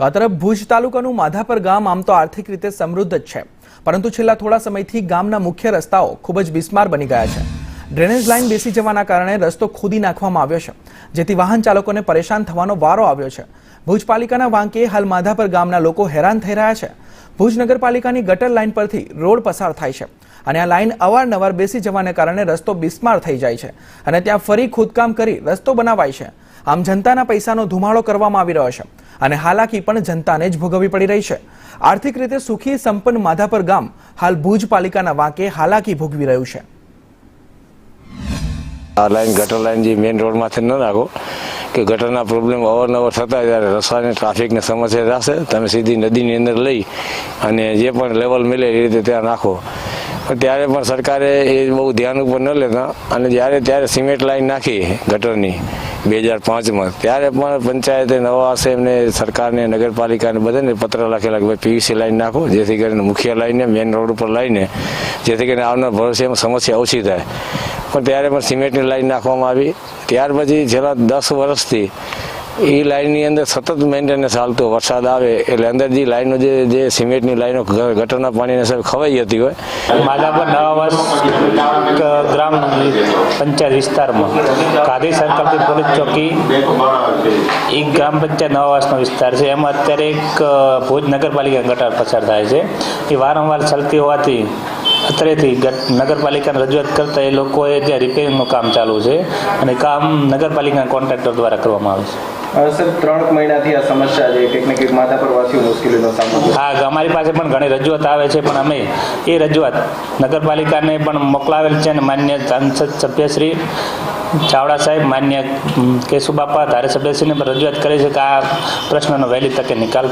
તો આ તરફ ભુજ તાલુકાનું માધાપર ગામ આમ તો આર્થિક રીતે સમૃદ્ધ જ છે. પરંતુ છેલ્લા થોડા સમયથી ગામના મુખ્ય રસ્તાઓ ખૂબ જ બિસ્માર બની ગયા છે. ડ્રેનેજ લાઇન બેસી જવાના કારણે રસ્તો ખોદી નાખવામાં આવ્યો છે, જેથી વાહન ચાલકોને પરેશાન થવાનો વારો આવ્યો છે. ભુજ પાલિકાના વાંકે હાલ માધાપર ગામના લોકો હેરાન થઈ રહ્યા છે. ભુજ નગરપાલિકાની ગટર લાઇન પરથી રોડ પસાર થાય છે અને આ લાઇન અવારનવાર બેસી જવાને કારણે રસ્તો બિસ્માર થઈ જાય છે અને ત્યાં ફરી ખોદકામ કરી રસ્તો બનાવાય છે. આમ જનતાના પૈસાનો ધુમાડો કરવામાં આવી રહ્યો છે અને હાલાકી પણ જનતાને જ ભોગવવી પડી રહી છે. આર્થિક રીતે સુખી સંપન્ન માધાપર ગામ હાલ ભુજ પાલિકાના વાંકે હાલાકી ભોગવી રહ્યું છે. આ લાઈન ગટર લાઈન જે મેઇન રોડમાંથી ન નાખો કે ગટરના પ્રોબ્લેમ અવારનવાર થતા ત્યારે રસ્તાની ટ્રાફિકની સમસ્યા થશે તમે સીધી નદીની અંદર લઈ અને જે પણ લેવલ મળે એ રીતે ત્યાં નાખો. પણ ત્યારે પણ સરકારે એ બહુ ધ્યાન ઉપર ન લેતા અને જ્યારે ત્યારે સિમેન્ટ લાઈન નાખી ગટરની બે હજાર પાંચમાં, ત્યારે પણ પંચાયતે નવા આશે એમને સરકારને, નગરપાલિકાને બધાને પત્ર લખેલા કે ભાઈ પીવીસી લાઈન નાખો, જેથી કરીને મુખ્ય લાઈને મેઇન રોડ ઉપર લાઈને, જેથી કરીને આવનાર ભવિષ્યમાં સમસ્યા ઓછી થાય. પણ ત્યારે પણ સિમેન્ટની લાઈન નાખવામાં આવી. ત્યાર પછી છેલ્લા દસ વર્ષથી એ લાઇનની અંદર સતત મેન્ટેનન્સ ચાલતું વરસાદ આવે એટલે અંદર જે લાઈનો જે જે સિમેન્ટની લાઈનો ગ- ગટરના પાણીને સાહેબ ખવાઈ જતી હોય. માધાપર વર્ષ ગ્રામ પંચાયત વિસ્તારમાં. ગાંધી સર્કલથી પોલીસ ચોકી, એક ગ્રામ પંચાયત નવાવાસનો વિસ્તાર છે. એમાં અત્યારે એક ભુજ નગરપાલિકા ગટર પસાર થાય છે. એ વારંવાર ચાલતી હોવાથી અત્રેથી નગરપાલિકાને રજૂઆત કરતા એ લોકોએ ત્યાં રિપેરિંગનું કામ ચાલુ છે અને કામ નગરપાલિકાના કોન્ટ્રાક્ટર દ્વારા કરવામાં આવે છે. સર ત્રણ મહિનાથી આ સમસ્યા છે. કંઈક ને કંઈક માથા પર મુશ્કેલીનો સામનો હા અમારી પાસે પણ ઘણી રજૂઆત આવે છે પણ અમે એ રજૂઆત નગરપાલિકાને પણ મોકલાવેલ છે અને માન્ય સાંસદ સભ્યશ્રી ચાવડા સાહેબ માન્ય કેશુબાપા ધારાસભ્યશ્રીને પણ રજૂઆત કરી છે કે આ પ્રશ્નનો વહેલી તકે નિકાલ